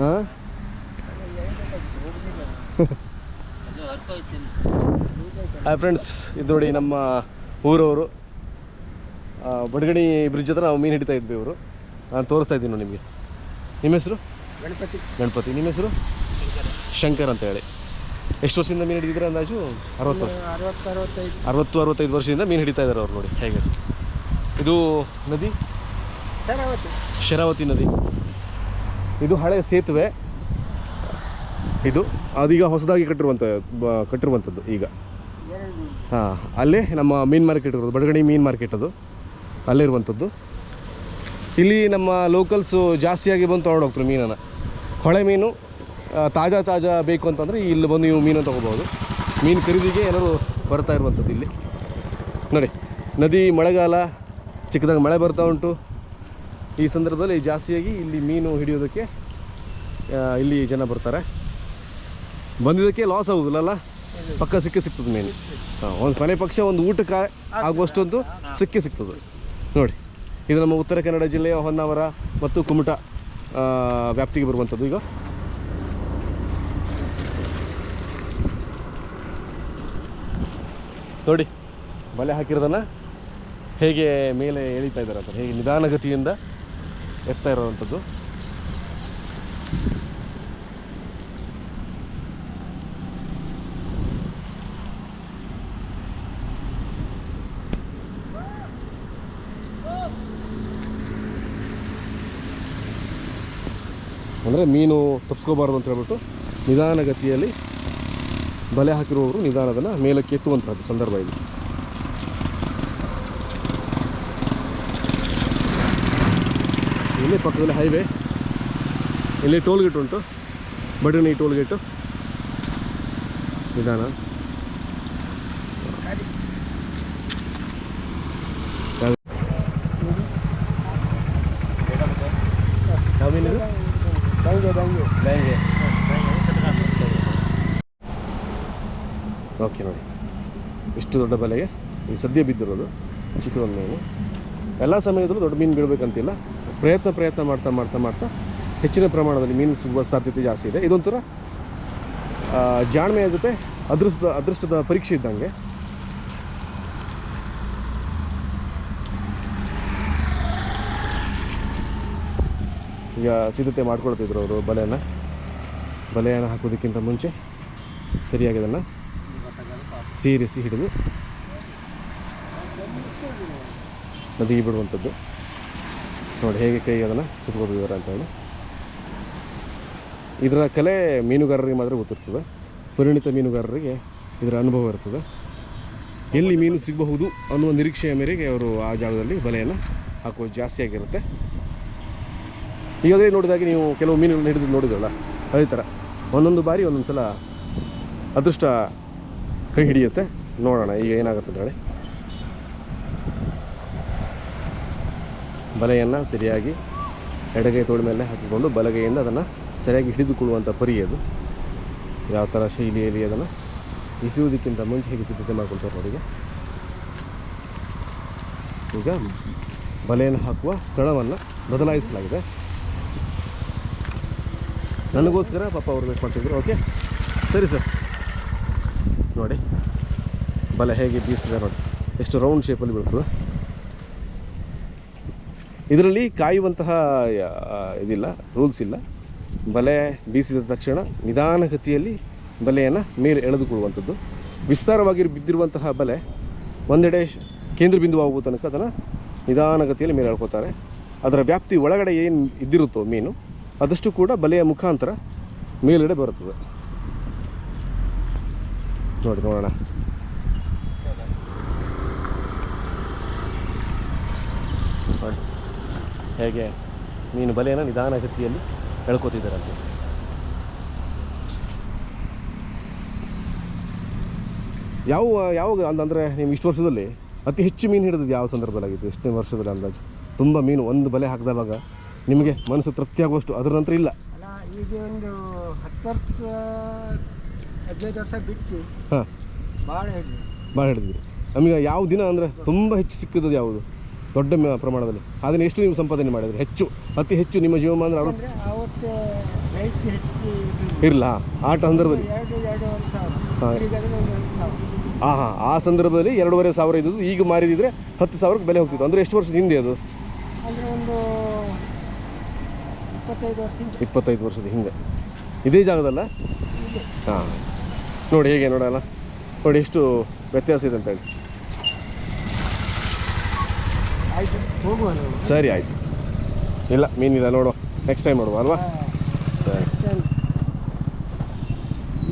ಹಾಂ? Hi friends ಇದು ನೋಡಿ ನಮ್ಮ ಊರವರು. ಬಡಗಣಿ ಬ್ರಿಡ್ಜ್ ಹತ್ರ ನಾವು ಮೀನು ಹಿಡಿತಾ ಇದ್ವಿ ಇವರು. ನಾನು ತೋರಿಸ್ತಾ ಇದ್ದೀನಿ ನೋಡಿ ನಿಮಗೆ. ನಿಮ್ಮ ಹೆಸರು? ಗಣಪತಿ. ಗಣಪತಿ. ನಿಮ್ಮ ಹೆಸರು? ಶಂಕರ್ ಅಂತ ಹೇಳಿ. ಎಷ್ಟು ವರ್ಷದಿಂದ ಮೀನು ಹಿಡಿದಿದ್ರೆ ಅಂದಾಜು? ಅರವತ್ತು ವರ್ಷ. ಅರವತ್ತು ಅರವತ್ತೈದು ಅರವತ್ತು ಅರವತ್ತೈದು ವರ್ಷದಿಂದ ಮೀನು ಹಿಡಿತಾ ಇದ್ದಾರೆ ಅವ್ರು ನೋಡಿ. ಹೇಗೆ? ಇದು ನದಿ? ಶರಾವತಿ. ಶರಾವತಿ ನದಿ. ಇದು ಹಳೆ ಸೇತುವೆ. ಇದು ಅದೀಗ ಹೊಸದಾಗಿ ಕಟ್ಟಿರುವಂಥ ಕಟ್ಟಿರುವಂಥದ್ದು ಈಗ. ಹಾಂ, ಅಲ್ಲೇ ನಮ್ಮ ಮೀನು ಮಾರ್ಕೆಟ್ ಇರೋದು ಬಡಗಣಿ ಮೀನು ಮಾರ್ಕೆಟ್ ಅದು. ಅಲ್ಲೇ ಇರುವಂಥದ್ದು ಇಲ್ಲಿ ನಮ್ಮ ಲೋಕಲ್ಸು ಜಾಸ್ತಿಯಾಗಿ ಬಂದು ತೊಗೊಂಡು ಹೋಗ್ತಾರೆ ಮೀನನ್ನು. ಹೊಳೆ ಮೀನು ತಾಜಾ ತಾಜಾ ಬೇಕು ಅಂತಂದರೆ ಇಲ್ಲಿ ಬಂದು ನೀವು ಮೀನು ತೊಗೋಬೋದು ಮೀನು ಖರೀದಿಗೆ ಎಲ್ಲರೂ ಬರ್ತಾ ಇರುವಂಥದ್ದು ಇಲ್ಲಿ. ನೋಡಿ, ನದಿ ಮಳೆಗಾಲ, ಚಿಕ್ಕದಾಗ ಮಳೆ ಬರ್ತಾ ಉಂಟು. ಈ ಸಂದರ್ಭದಲ್ಲಿ ಜಾಸ್ತಿಯಾಗಿ ಇಲ್ಲಿ ಮೀನು ಹಿಡಿಯೋದಕ್ಕೆ ಇಲ್ಲಿ ಜನ ಬರ್ತಾರೆ. ಬಂದಿದ್ದಕ್ಕೆ ಲಾಸ್ ಆಗೋದಿಲ್ಲಲ್ಲ ಪಕ್ಕ ಸಿಕ್ಕೇ ಸಿಗ್ತದೆ ಮೀನು. ಹಾಂ, ಒಂದು ಕೊನೆ ಪಕ್ಷ, ಒಂದು ಊಟಕ್ಕೆ ಆಗುವಷ್ಟೊಂದು ಸಿಕ್ಕೇ ಸಿಗ್ತದೆ. ನೋಡಿ, ಇದು ನಮ್ಮ ಉತ್ತರ ಕನ್ನಡ ಜಿಲ್ಲೆಯ ಹೊನ್ನಾವರ ಮತ್ತು ಕುಮಟ ವ್ಯಾಪ್ತಿಗೆ ಬರುವಂಥದ್ದು ಈಗ. ನೋಡಿ, ಬಲೆ ಹಾಕಿರೋದನ್ನು ಹೇಗೆ ಮೇಲೆ ಎಳಿತಾ ಇದ್ದಾರೆ ಅಂತ, ಹೇಗೆ ನಿಧಾನಗತಿಯಿಂದ ಎತ್ತಾ ಇರೋವಂಥದ್ದು? ಅಂದರೆ ಮೀನು ತಪ್ಸ್ಕೋಬಾರ್ದು ಅಂತ ಹೇಳ್ಬಿಟ್ಟು ನಿಧಾನಗತಿಯಲ್ಲಿ ಬಲೆ ಹಾಕಿರುವವರು ನಿಧಾನದನ್ನು ಮೇಲಕ್ಕೆ ಎತ್ತುವಂಥದ್ದು ಸಂದರ್ಭ ಇದು. ಇಲ್ಲಿ ಪಕ್ಕದಲ್ಲಿ ಹೈವೇ ಇಲ್ಲಿ ಟೋಲ್ ಗೇಟ್ ಉಂಟು. ಬಡಗಣಿ ಟೋಲ್ ಗೇಟು ನಿಧಾನ. ಓಕೆ ನೋಡಿ. ಇಷ್ಟು ದೊಡ್ಡ ಬೆಲೆಗೆ ಈ ಸದ್ಯ ಬಿದ್ದಿರೋದು ಚಿಕ್ಕದೊಂದು ಮೀನು. ಎಲ್ಲ ಸಮಯದಲ್ಲೂ ದೊಡ್ಡ ಮೀನು ಬೀಳಬೇಕಂತಿಲ್ಲ ಪ್ರಯತ್ನ ಪ್ರಯತ್ನ ಮಾಡ್ತಾ ಮಾಡ್ತಾ ಮಾಡ್ತಾ ಹೆಚ್ಚಿನ ಪ್ರಮಾಣದಲ್ಲಿ ಮೀನು ಸಿಗುವ ಸಾಧ್ಯತೆ ಜಾಸ್ತಿ ಇದೆ. ಇದೊಂಥರ ಜಾಣ್ಮೆಯ ಜೊತೆ ಅದೃಷ್ಟದ ಅದೃಷ್ಟದ ಪರೀಕ್ಷೆ ಇದ್ದಂಗೆ. ಈಗ ಸಿದ್ಧತೆ ಮಾಡ್ಕೊಳ್ತಿದ್ರು ಅವರು ಬಲೆಯನ್ನು. ಬಲೆಯನ್ನು ಹಾಕೋದಕ್ಕಿಂತ ಮುಂಚೆ ಸರಿಯಾಗಿ ಅದನ್ನು ಸೇರಿಸಿ ಹಿಡಿದು. ನದಿಗೆ ಬಿಡುವಂಥದ್ದು. ನೋಡಿ ಹೇಗೆ ಕೈ ಅದನ್ನು ಕುತ್ಕೋತಿದ್ದಾರೆ ಅಂತ ಹೇಳಿ. ಇದರ ಕಲೆ ಮೀನುಗಾರರಿಗೆ ಮಾತ್ರ ಗೊತ್ತಿರ್ತದೆ. ಪರಿಣಿತ ಮೀನುಗಾರರಿಗೆ ಇದರ ಅನುಭವ ಇರ್ತದೆ. ಎಲ್ಲಿ ಮೀನು ಸಿಗಬಹುದು ಅನ್ನುವ ನಿರೀಕ್ಷೆಯ ಮೇರೆಗೆ ಅವರು ಆ ಜಾಗದಲ್ಲಿ ಬಲೆಯನ್ನು ಹಾಕೋದು ಜಾಸ್ತಿ ಆಗಿರುತ್ತೆ. ಈಗ ಅದೇ ನೋಡಿದಾಗ ನೀವು ಕೆಲವು ಮೀನುಗಳನ್ನ ಹಿಡಿದು ನೋಡಿದ್ರಲ್ಲ, ಅದೇ ಥರ ಒಂದೊಂದು ಬಾರಿ ಒಂದೊಂದು ಸಲ ಅದೃಷ್ಟ ಕೈ ಹಿಡಿಯುತ್ತೆ. ನೋಡೋಣ ಈಗ ಏನಾಗುತ್ತೆ ಅಂತ ಬಲೆಯನ್ನು ಸರಿಯಾಗಿ ಎಡಗೈ ತೋಳ ಮೇಲೆ ಹಾಕಿಕೊಂಡು ಬಲಗೈಯಿಂದ ಅದನ್ನು ಸರಿಯಾಗಿ ಹಿಡಿದುಕೊಳ್ಳುವಂಥ ಪರಿ ಅದು. ಯಾವ ಥರ ಶೈಲಿಯಲ್ಲಿ ಅದನ್ನು ಎಸೆಯುವುದಕ್ಕಿಂತ ಮುಂಚೆ ಹೇಗೆ ಸಿದ್ಧತೆ ಮಾಡ್ಕೊಳ್ತಾರೆ ನೋಡಿ ಈಗ. ಈಗ ಬಲೆಯನ್ನು ಹಾಕುವ ಸ್ಥಳವನ್ನು ಬದಲಾಯಿಸಲಾಗಿದೆ. ನನಗೋಸ್ಕರ ಪಾಪ ಅವ್ರು ವೇಟ್ ಮಾಡ್ತಿದ್ರು. ಓಕೆ ಸರಿ ಸರ್ ನೋಡಿ, ಬಲೆ ಹೇಗೆ ಬೀಸಿದೆ ನೋಡಿ. ಎಷ್ಟು ರೌಂಡ್ ಶೇಪಲ್ಲಿ ಬೀಳ್ತದೆ. ಇದರಲ್ಲಿ ಕಾಯುವಂತಹ ಇದಿಲ್ಲ, ರೂಲ್ಸ್ ಇಲ್ಲ. ಬಲೆ ಬೀಸಿದ ತಕ್ಷಣ ನಿಧಾನಗತಿಯಲ್ಲಿ ಬಲೆಯನ್ನು ಮೇಲೆ ಎಳೆದುಕೊಳ್ಳುವಂಥದ್ದು. ವಿಸ್ತಾರವಾಗಿ ಬಿದ್ದಿರುವಂತಹ ಬಲೆ ಒಂದೆಡೆ ಕೇಂದ್ರ ಬಿಂದುವಾಗುವ ತನಕ ಅದನ್ನು ನಿಧಾನಗತಿಯಲ್ಲಿ ಮೇಲೆ ಎಳ್ಕೊತಾರೆ ಅದರ ವ್ಯಾಪ್ತಿ ಒಳಗಡೆ ಏನು ಇದ್ದಿರುತ್ತೋ ಮೀನು, ಅದಷ್ಟು ಕೂಡ ಬಲೆಯ ಮುಖಾಂತರ ಮೇಲೆಡೆ ಬರುತ್ತದೆ. ನೋಡಿ, ನೋಡೋಣ. ನೋಡಿ. ಹೇಗೆ ಮೀನು ಬಲೆಯನ್ನು ನಿಧಾನಗತಿಯಲ್ಲಿ ಎಳ್ಕೊತಿದ್ದಾರಂತೆ? ಯಾವ ಯಾವಾಗ ಅಂತಂದರೆ ಅಂದ್ರೆ ನೀವು ಇಷ್ಟು ವರ್ಷದಲ್ಲಿ ಅತಿ ಹೆಚ್ಚು ಮೀನು ಹಿಡಿದಿದ್ದು ಯಾವ ಸಂದರ್ಭದಲ್ಲಾಗಿತ್ತು? ಎಷ್ಟನೇ ವರ್ಷದಲ್ಲಿ ಅಂದಾಜು? ತುಂಬ ಮೀನು ಒಂದು ಬಲೆ ಹಾಕಿದವಾಗ ನಿಮಗೆ ಮನಸ್ಸು ತೃಪ್ತಿ ಆಗುವಷ್ಟು ಅದರ ನಂತರ ಇಲ್ಲ. ಅಲ್ಲ ಈಗ ಒಂದು ಹತ್ತು ವರ್ಷ ಹದಿನೈದು ವರ್ಷ ಬಿಟ್ಟು ಹಾಂ. ಭಾಳ ಹಿಡಿದು. ಭಾಳ ಹಿಡಿದಿರಿ ನಮಗೆ ಯಾವ ದಿನ ಅಂದರೆ ತುಂಬ ಹೆಚ್ಚು ಸಿಕ್ಕಿದ್ದು ಯಾವುದು? ದೊಡ್ಡ ಮ- ಪ್ರಮಾಣದಲ್ಲಿ. ಅದನ್ನು ಎಷ್ಟು ನೀವು ಸಂಪಾದನೆ ಮಾಡಿದ್ರಿ? ಹೆಚ್ಚು ಅತಿ ಹೆಚ್ಚು ನಿಮ್ಮ ಜೀವಮಾನ ಅಂದರೆ ಅವತ್ತು ರೈಟ್ ಹೆಚ್ಚು ಇರಲ್ಲ ಆ ಸಂದರ್ಭದಲ್ಲಿ? ಎರಡು ಎರಡೂವರೆ ಸಾವಿರ. ಹಾಂ. ಈಗ ಅದನ್ನ ಒಂದು ಎರಡು ಸಾವಿರ. ಹಾಂ ಹಾಂ. ಆ ಸಂದರ್ಭದಲ್ಲಿ ಎರಡೂವರೆ ಸಾವಿರ ಇದ್ದದ್ದು. ಈಗ ಮಾರಿದಿದ್ರೆ ಹತ್ತು ಸಾವಿರಕ್ಕೆ ಬೆಲೆ ಹೋಗ್ತಿತ್ತು. ಅಂದರೆ ಎಷ್ಟು ವರ್ಷದ ಹಿಂದೆ ಅದು? ಅಂದರೆ ಒಂದು ಇಪ್ಪತ್ತೈದು ವರ್ಷದಿಂದ ಇಪ್ಪತ್ತೈದು ವರ್ಷದ ಹಿಂದೆ. ಇದೇ ಜಾಗದಲ್ಲ? ಹಾಂ. ನೋಡಿ ಹೇಗೆ ನೋಡಲ್ಲ ನೋಡಿ ಎಷ್ಟು ವ್ಯತ್ಯಾಸ ಇದೆ ಅಂತ ಹೇಳಿ ಆಯಿತು ಹೋಗುವ ನಾವು ಸರಿ ಆಯಿತು. ಇಲ್ಲ ಮೀನಿಲ್ಲ ನೋಡುವ. ನೆಕ್ಸ್ಟ್ ಟೈಮ್ ನೋಡುವ ಅಲ್ವಾ. ಸರಿ. ಅಷ್ಟೇ.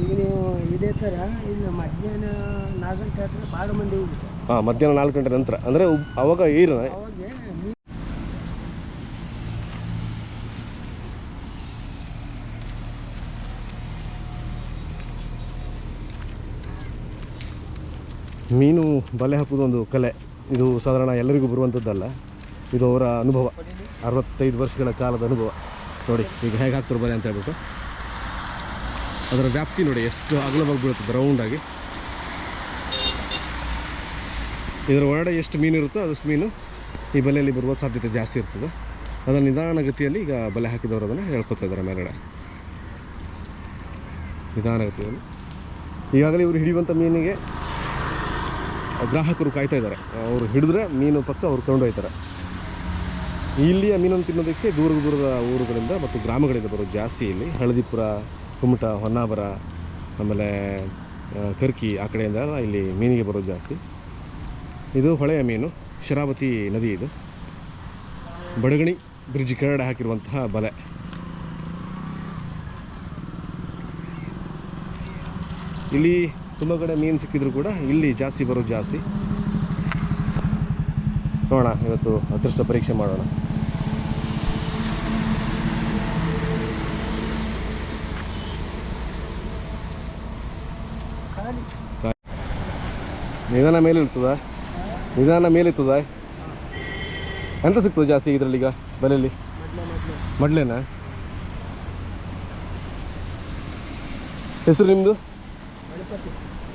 ಈಗ ನೀವು ಇದೇ ಥರ ಇಲ್ಲಿ ಮಧ್ಯಾಹ್ನ ನಾಲ್ಕು ಗಂಟೆ ಹತ್ರ ಭಾಳ ಮಂದಿ ಹೋಗುತ್ತೆ ಹಾಂ ಮಧ್ಯಾಹ್ನ ನಾಲ್ಕು ಗಂಟೆ ನಂತರ. ಅಂದರೆ ಅವಾಗ ಏರ ಮೀನು ಬಲೆ ಹಾಕೋದು ಒಂದು ಕಲೆ. ಇದು ಸಾಧಾರಣ ಎಲ್ಲರಿಗೂ ಬರುವಂಥದ್ದಲ್ಲ. ಇದು ಅವರ ಅನುಭವ. ಅರವತ್ತೈದು ವರ್ಷಗಳ ಕಾಲದ ಅನುಭವ. ನೋಡಿ, ಈಗ ಹೇಗೆ ಹಾಕ್ತಾರೆ ಬರೀ ಅಂತ ಹೇಳ್ಬಿಟ್ಟು. ಅದರ ವ್ಯಾಪ್ತಿ ನೋಡಿ, ಎಷ್ಟು ಅಗಲವಾಗಿ ಬೀಳುತ್ತದೆ ರೌಂಡಾಗಿ ಇದರ ಒಳಗಡೆ ಎಷ್ಟು ಮೀನು ಇರುತ್ತೋ ಅದಷ್ಟು ಮೀನು ಈ ಬಲೆಯಲ್ಲಿ ಬರುವ ಸಾಧ್ಯತೆ ಜಾಸ್ತಿ ಇರ್ತದೆ. ಅದರ ನಿಧಾನಗತಿಯಲ್ಲಿ ಈಗ ಬಲೆ ಹಾಕಿದವರು ಅದನ್ನು ಹೇಳ್ಕೊತಾ ಇದ್ದಾರೆ ಮೇಲ್ಗಡೆ. ನಿಧಾನಗತಿಯಲ್ಲಿ. ಈಗಾಗಲೇ ಇವರು ಹಿಡಿಯುವಂಥ ಮೀನಿಗೆ ಗ್ರಾಹಕರು ಕಾಯ್ತಾ ಇದ್ದಾರೆ. ಅವರು ಹಿಡಿದ್ರೆ ಮೀನು ಪಕ್ಕ ಅವ್ರು ತೊಗೊಂಡೋಗ್ತಾರೆ ಇಲ್ಲಿಯ ಮೀನನ್ನು ತಿನ್ನೋದಕ್ಕೆ ದೂರ ದೂರದ ಊರುಗಳಿಂದ ಮತ್ತು ಗ್ರಾಮಗಳಿಂದ ಬರೋದು ಜಾಸ್ತಿ ಇಲ್ಲಿ. ಹಳದಿಪುರ, ಕುಮಟ, ಹೊನ್ನಾವರ, ಆಮೇಲೆ ಕರ್ಕಿ ಆ ಕಡೆಯಿಂದ ಇಲ್ಲಿ ಮೀನಿಗೆ ಬರೋದು ಜಾಸ್ತಿ. ಇದು ಹೊಳೆಯ ಮೀನು, ಶರಾವತಿ ನದಿ ಇದು. ಬಡಗಣಿ ಬ್ರಿಡ್ಜ್ ಕೆಳಗಡೆ ಹಾಕಿರುವಂತಹ ಬಲೆ. ಇಲ್ಲಿ ತುಂಬ ಕಡೆ ಮೀನು ಸಿಕ್ಕಿದ್ರು ಕೂಡ ಇಲ್ಲಿ ಜಾಸ್ತಿ ಬರೋದು ಜಾಸ್ತಿ. ನೋಡೋಣ ಇವತ್ತು ಅದೃಷ್ಟ ಪರೀಕ್ಷೆ ಮಾಡೋಣ. ನಿಧಾನ ಮೇಲೆ ಇರ್ತದ? ನಿಧಾನ ಮೇಲೆ ಇರ್ತದ? ಎಂತ ಸಿಗ್ತದೆ ಜಾಸ್ತಿ ಇದರಲ್ಲಿ ಈಗ ಬಲೆಯಲ್ಲಿ? ಮಡ್ಲೇನಾ? ಹೆಸರು ನಿಮ್ಮದು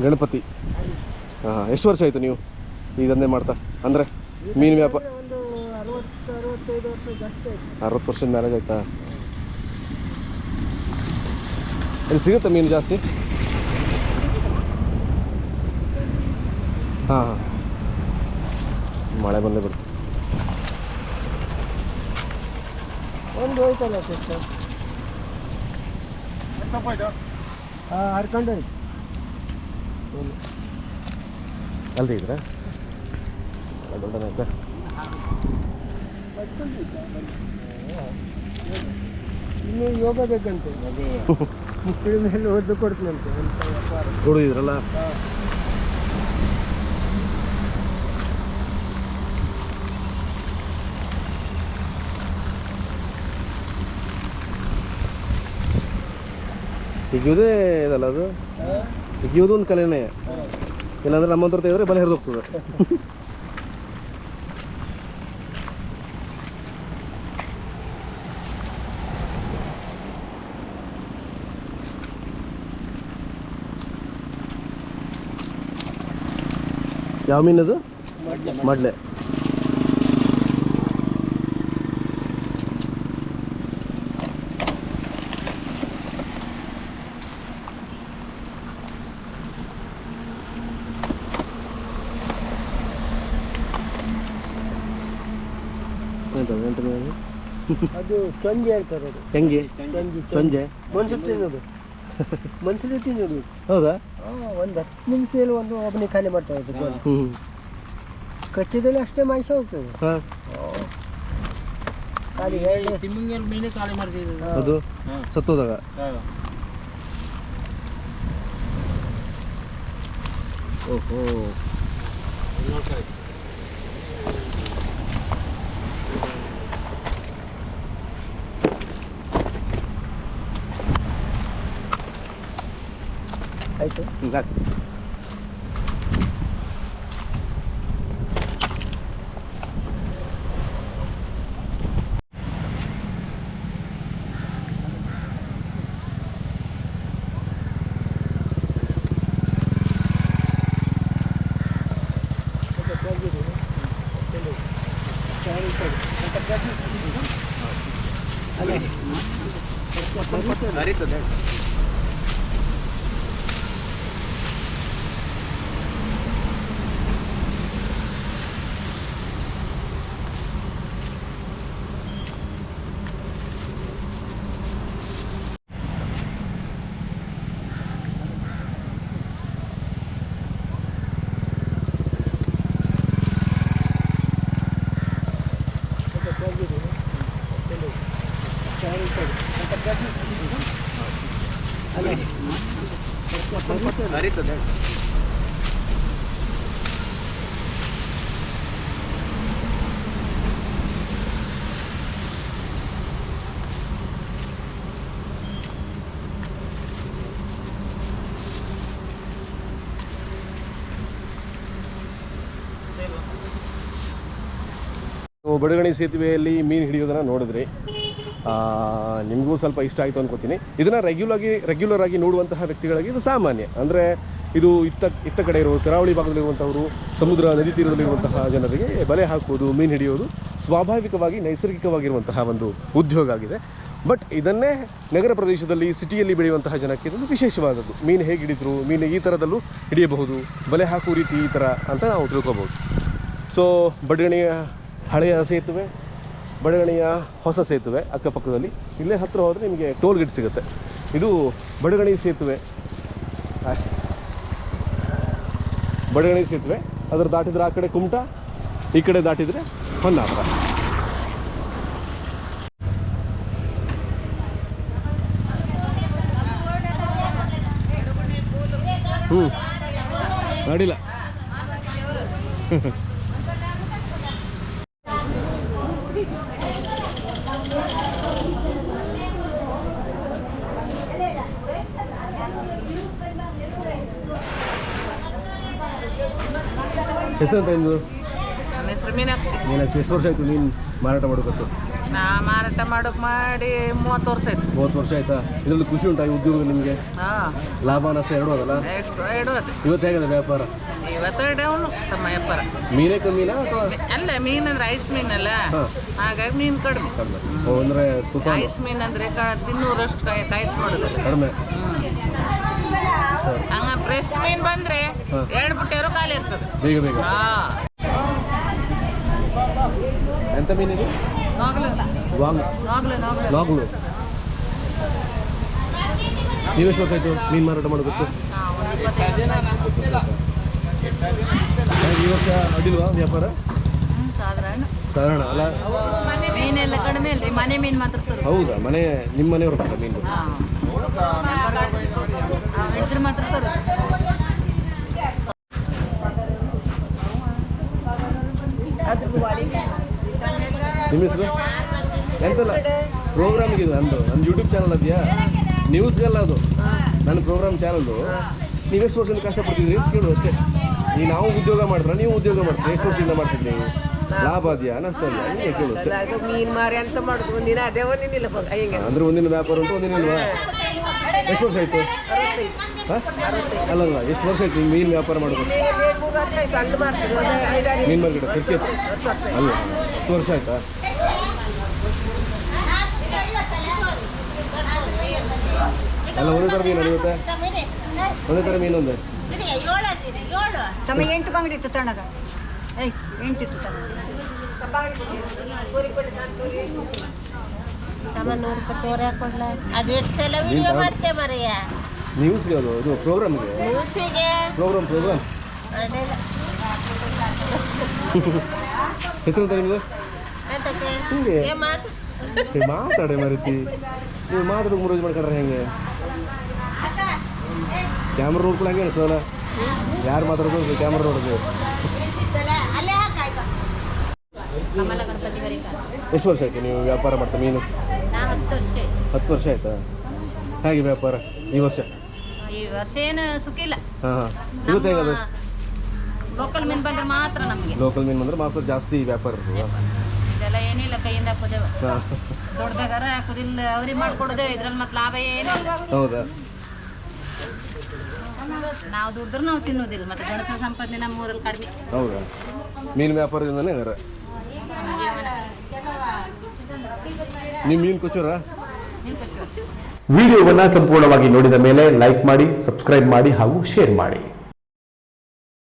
ಗಣಪತಿ. ಹಾಂ ಎಷ್ಟು ವರ್ಷ ಆಯಿತು ನೀವು ಈ ದಂಧೆ ಮಾಡ್ತಾ? ಅಂದರೆ ಮೀನು ವ್ಯಾಪಾರ ಒಂದು ಅರವತ್ತು ವರ್ಷದ ಮ್ಯಾರೇಜ್ ಆಯ್ತಾ? ಇಲ್ಲಿ ಸಿಗುತ್ತೆ ಮೀನು ಜಾಸ್ತಿ? ಹಾಂ ಹಾಂ. ಮಳೆ ಬಂದೇ ಬಿಡು ಒಂದು ಹೋಯ್ತಲ್ಲ ಸರ್ ಹಾಂ ಹರ್ಕೊಂಡು ಅಲ್ದಿ ಇದ್ರೆ? ದೊಡ್ಡದಾಯ್ತಾ ಇನ್ನು ಯೋಗ ಬೇಕಂತೆ. ಅದೇ ಮುಕ್ಕಳ ಮೇಲೆ ಒದ್ದು ಕೊಡ್ತೀನಂತೆ. ನೋಡಿದ್ರಲ್ಲ ತೆಗಿಯೋದೇ ಇದಲ್ಲ ಅದು? ಒಂದು ಕಲೆನೇ. ಇಲ್ಲಾಂದ್ರೆ ನಮ್ಮಂತರ ತೆಗೆದ್ರೆ ಬಲೆ ಹರಿದು ಹೋಗ್ತದೆ. ಯಾವ ಮೀನದು? ಮಡ್ಲೆ. ಅದು ಸಂಜೆ ಹೇಳ್ತಾರೆ ಅದು ಹೆಂಗೆ? ಚೊಂಜಿ ಸಂಜೆ ಮನ್ಸು ತಿನ್ನೋದು. ಮನ್ಸಲ್ಲಿ ತಿನ್ನೋದು. ಹೌದಾ? ಒಂದು ಹತ್ತು ನಿಮಿಷದಲ್ಲಿ ಒಂದು ಒಬ್ಬನೇ ಖಾಲಿ ಮಾಡ್ತಾ ಇದ್ದಾರೆ ಕಚ್ಚಿದಲ್ಲಿ ಅಷ್ಟೇ ಮಾಂಸ ಹೋಗ್ತದೆ. ಹಾಂ. ಖಾಲಿ ಎರಡು ತಿಮ್ಮಂಗಲ್ ಮೇಲೆ ಖಾಲಿ ಮಾಡ್ತಿದ್ರು. ಅದು? ಸತ್ತೋದಾಗ? ಓಹೋ. થાય છે રાખ Ahorita, ಬಡಗಣಿ ಸೇತುವೆಯಲ್ಲಿ ಮೀನು ಹಿಡಿಯೋದನ್ನು ನೋಡಿದ್ರಿ. ನಿಮಗೂ ಸ್ವಲ್ಪ ಇಷ್ಟ ಆಯಿತು ಅನ್ಕೋತೀನಿ. ಇದನ್ನು ರೆಗ್ಯುಲರ್ ಆಗಿ ರೆಗ್ಯುಲರ್ ಆಗಿ ನೋಡುವಂತಹ ವ್ಯಕ್ತಿಗಳಿಗೆ ಇದು ಸಾಮಾನ್ಯ. ಅಂದರೆ ಇದು ಇತ್ತ ಇತ್ತ ಕಡೆ ಇರುವ ಕರಾವಳಿ ಭಾಗದಲ್ಲಿರುವಂಥವರು ಸಮುದ್ರ ನದಿ ತೀರದಲ್ಲಿರುವಂತಹ ಜನರಿಗೆ ಬಲೆ ಹಾಕುವುದು, ಮೀನು ಹಿಡಿಯೋದು ಸ್ವಾಭಾವಿಕವಾಗಿ, ನೈಸರ್ಗಿಕವಾಗಿರುವಂತಹ ಒಂದು ಉದ್ಯೋಗ ಆಗಿದೆ. ಬಟ್ ಇದನ್ನೇ ನಗರ ಪ್ರದೇಶದಲ್ಲಿ, ಸಿಟಿಯಲ್ಲಿ ಬೆಳೆಯುವಂತಹ ಜನಕ್ಕೆ ಇದೊಂದು ವಿಶೇಷವಾದದ್ದು. ಮೀನು ಹೇಗೆ ಹಿಡಿದ್ರು, ಮೀನು ಈ ಥರದಲ್ಲೂ ಹಿಡಿಯಬಹುದು, ಬಲೆ ಹಾಕುವ ರೀತಿ ಈ ಥರ ಅಂತ ನಾವು ತಿಳ್ಕೊಬೋದು ಸೊ ಬಡಗಣಿಯ ಹಳೆಯ ಸೇತುವೆ ಬಡಗಣಿಯ ಹೊಸ ಸೇತುವೆ ಅಕ್ಕಪಕ್ಕದಲ್ಲಿ. ಇಲ್ಲೇ ಹತ್ತಿರ ಹೋದರೆ ನಿಮಗೆ ಟೋಲ್ ಗೇಟ್ ಸಿಗುತ್ತೆ. ಇದು ಬಡಗಣಿ ಸೇತುವೆ. ಬಡಗಣಿ ಸೇತುವೆ. ಅದರ ದಾಟಿದ್ರೆ ಆ ಕಡೆ ಕುಮಟ, ಈ ಕಡೆ ದಾಟಿದರೆ ಹೊನ್ನಾಪುರ ಹ್ಞೂ ಅಡಿಲ್ಲ ಹೆಸರು ನಿಮ್ಮದು ನನ್ನ ಹೆಸರು ಮೀನಾಕ್ಷಿ. ಮೀನಾಕ್ಷಿ ಎಷ್ಟು ವರ್ಷ ಆಯಿತು ನೀನು ಮಾರಾಟ ಮಾಡೋಕತ್ತು? ನಾ ಮಾರಾಟ ಮಾಡೋಕೆ ಮಾಡಿ ಮೂವತ್ತು ವರ್ಷ ಆಯ್ತು. ಮೂವತ್ತು ವರ್ಷ ಆಯ್ತಾ? ಇದರಲ್ಲಿ ಖುಷಿ ಉಂಟಾ ಈ ಉದ್ಯೋಗ ನಿಮಗೆ? ಹಾಂ. ಲಾಭ ನಷ್ಟ ಎರಡೂ ಅದಲ್ಲ? ಎಷ್ಟು ಅದು. ಇವತ್ತು ಹೇಗಿದೆ ವ್ಯಾಪಾರ? ಇವತ್ತು ಡೌನು ತಮ್ಮ ವ್ಯಾಪಾರ. ಮೀನೇ ಕಮ್ಮಿನಾ ಅಥವಾ? ಅಲ್ಲ ಮೀನಂದ್ರೆ ಐಸ್ ಮೀನಲ್ಲ ಹಾಂ. ಹಾಗಾಗಿ ಮೀನು ಕಡಿಮೆ. ಓ ಅಂದರೆ ತುಫಾನು? ಐಸ್ ಮೀನ್ ಅಂದ್ರೆ ಕ- ತಿನ್ನೂರಷ್ಟು ಕಾಯಿ ಕಾಯಿಸಿ ಮಾಡೋದು ಕಡಿಮೆ. ಹಂಗ ಫ್ರೆಶ್ ಮೀನ್ ಬಂದ್ರೆ. ಎರಡು ಬುಟ್ಟಿಯವರು ಖಾಲಿ ಇರ್ತದೆ. ಬೇಗ ಬೇಗ. ಹಾ. ಎಂಥ ಮೀನಿದೆ ನಾಗ್ಲು ನೀವೆಷ್ಟು ವರ್ಷ ಆಯ್ತು ಮೀನು ಮಾರಾಟ ಮಾಡೋದಕ್ಕೆ? ಈ ವರ್ಷ ಅಡ್ಡಿಲ್ವಾ ವ್ಯಾಪಾರ? ಸಾಧಾರಣ. ಅಲ್ಲ? ಮೀನೆಲ್ಲ ಕಡಿಮೆ ಅಲ್ರಿ ಮನೆ ಮೀನು ಮಾತ್ರ ತರು ಹೌದಾ ಮನೆ ನಿಮ್ಮ ಮನೆಯವ್ರು ಮೀನು? ಹಿಡಿದ್ರೆ ಮಾತ್ರ ತರು ನಿಮ್ಮ ಹೆಸರು? ಎಂತಲ್ಲ? ಪ್ರೋಗ್ರಾಮ್ಗೆ ಇದು ನಂದು. ನನ್ನ ಯೂಟ್ಯೂಬ್ ಚಾನಲ್ ಅದೆಯಾ? ನ್ಯೂಸ್ಗೆಲ್ಲ ಅದು. ನನ್ನ ಪ್ರೋಗ್ರಾಮ್ ಚಾನಲ್ದು ನೀವೆಷ್ಟು ವರ್ಷದಿಂದ ಕಷ್ಟಪಡ್ತಿದ್ರಿ ಅಂತ ಕೇಳು ಅಷ್ಟೇ. ನೀವು ನಾವು ಉದ್ಯೋಗ ಮಾಡಿದ್ರೆ ನೀವು ಉದ್ಯೋಗ ಮಾಡ್ತೀರಿ. ಎಷ್ಟು ವರ್ಷದಿಂದ ಮಾಡ್ತಿದ್ರಿ ನೀವು? ಲಾಭ ಅದೆಯಾ? ನಷ್ಟ ಅದೆಯಾ? ಮೀನು ಕೇಳು ಅಷ್ಟೇ. ಅದು ಮೀನ್ ಮಾರಿ ಅಂತ ಮಾಡುದು. ಒಂದಿನ ಅದೇ ಒಂದಿನಿಲ್ಲ ಹಿಂಗೆ? ಅಂದ್ರೆ ಒಂದಿನ ವ್ಯಾಪಾರ ಉಂಟು ಒಂದಿನ ಇಲ್ವಾ? ಎಷ್ಟು ವರ್ಷ ಆಯಿತು? ಹಾಂ? ಅಲ್ಲಲ್ಲ ಎಷ್ಟು ವರ್ಷ ಆಯ್ತು ಮೀನು ವ್ಯಾಪಾರ ಮಾಡೋದು? ಮೀನ್ ಮಾರ್ಕೆಟ್ ಕ್ರಿಕೆಟ್ ಅಲ್ಲ ಹತ್ತು ವರ್ಷ ಆಯ್ತಾ? ಅಲ್ಲ ಒಂದೇ ಥರ ಮೀನು ನಡೆಯುತ್ತೆ? ಒಂದೇ ಥರ ಮೀನು ಒಂದೇ? ತಮ್ಮ ಎಂಟು ಬಂಗಡಿ ಇತ್ತು ತಣ್ಣಗ. ಏಯ್ ಎಂಟಿತ್ತು ತಮ್ಮ ನೂರು ರೂಪಾಯಿ ತೋರೆ ಹಾಕೊಂಡ್ಲ? ಅದು ಎಷ್ಟು ಸಲ ವಿಡಿಯೋ ಮಾಡ್ತೆ ಮರೆಯ. ನ್ಯೂಸ್ಗೆ ಅದು ಇದು ಪ್ರೋಗ್ರಾಮ್ಗೆ ನ್ಯೂಸಿಗೆ ಪ್ರೋಗ್ರಾಮ್ ಪ್ರೋಗ್ರಾಮ್ ಅಡ್ಡಿಲ್ಲ. ಹೆಸರು ಅಂತ ನಿಮ್ಮದು ಎಂತಕ್ಕೆ? ಹಿಂಗೆ. ಏ ಮಾತು? ಏ, ಮಾತಾಡೆ ಮರಿತಿ. ನೀವು ಮಾತಾಡೋಕೆ ಮೂರು ಮಾಡ್ಕೊಂಡ್ರೆ ಹೆಂಗೆ? ಕ್ಯಾಮ್ರಾ ನೋಡ್ಕೊಂಡು ಹಂಗೆ ಅನ್ಸೋಲ್ಲ ಯಾರು ಮಾತಾಡೋದು ಕ್ಯಾಮ್ರಾ ನೋಡೋದು? ಅಲ್ಲೇ ಹಾಕಾಯ್ತು ಕಮಲ ಗಣಪತಿ ಹರಿಕ ಎಷ್ಟು ವರ್ಷ ಆಯ್ತು ನೀವು ವ್ಯಾಪಾರ ಮಾಡ್ತಾ ಮೀನು? ಹತ್ತು ವರ್ಷ ಆಯ್ತಾ? ಹೇಗೆ ವ್ಯಾಪಾರ ಈ ವರ್ಷ? ಈ ವರ್ಷ ಏನು ಸುಖ ಇಲ್ಲ. ಹಾಂ ಇವತ್ತು ಹೇಗದು ಲೋಕಲ್ ಮೀನು ಬಂದ್ರೆ ಮಾತ್ರ ನಮಗೆ. ಲೋಕಲ್ ಮೀನು ಬಂದ್ರೆ ಮಾತ್ರ ಜಾಸ್ತಿ ವ್ಯಾಪಾರ ಇರ್ತದೆ. ಇದೆಲ್ಲ ಏನಿಲ್ಲ ಕೈಯಿಂದ ಹಾಕೋದೇವು. ದೊಡ್ಡದಾಗಾರ ಹಾಕೋದಿಲ್ಲ ಅವ್ರಿಗೆ ಮಾಡ್ಕೊಡೋದೇ ಇದ್ರಲ್ಲಿ ಮತ್ತೆ ಲಾಭ ಏನಿಲ್ಲ. ಹೌದಾ? ನಾವು ದುಡ್ದ್ರೆ ನಾವು ತಿನ್ನೋದಿಲ್ಲ ಮತ್ತೆ ಗಣಸನ ಸಂಪಾದನೆ ನಮ್ಮ ಊರಲ್ಲಿ ಕಡಿಮೆ. ಹೌದಾ? ಮೀನು ವ್ಯಾಪಾರದಿಂದನೇ ನೀವು ವಿಡಿಯೋವನ್ನು ಸಂಪೂರ್ಣವಾಗಿ ನೋಡಿದ ಮೇಲೆ ಲೈಕ್ ಮಾಡಿ ಸಬ್ಸ್ಕ್ರೈಬ್ ಮಾಡಿ ಹಾಗೂ ಶೇರ್ ಮಾಡಿ.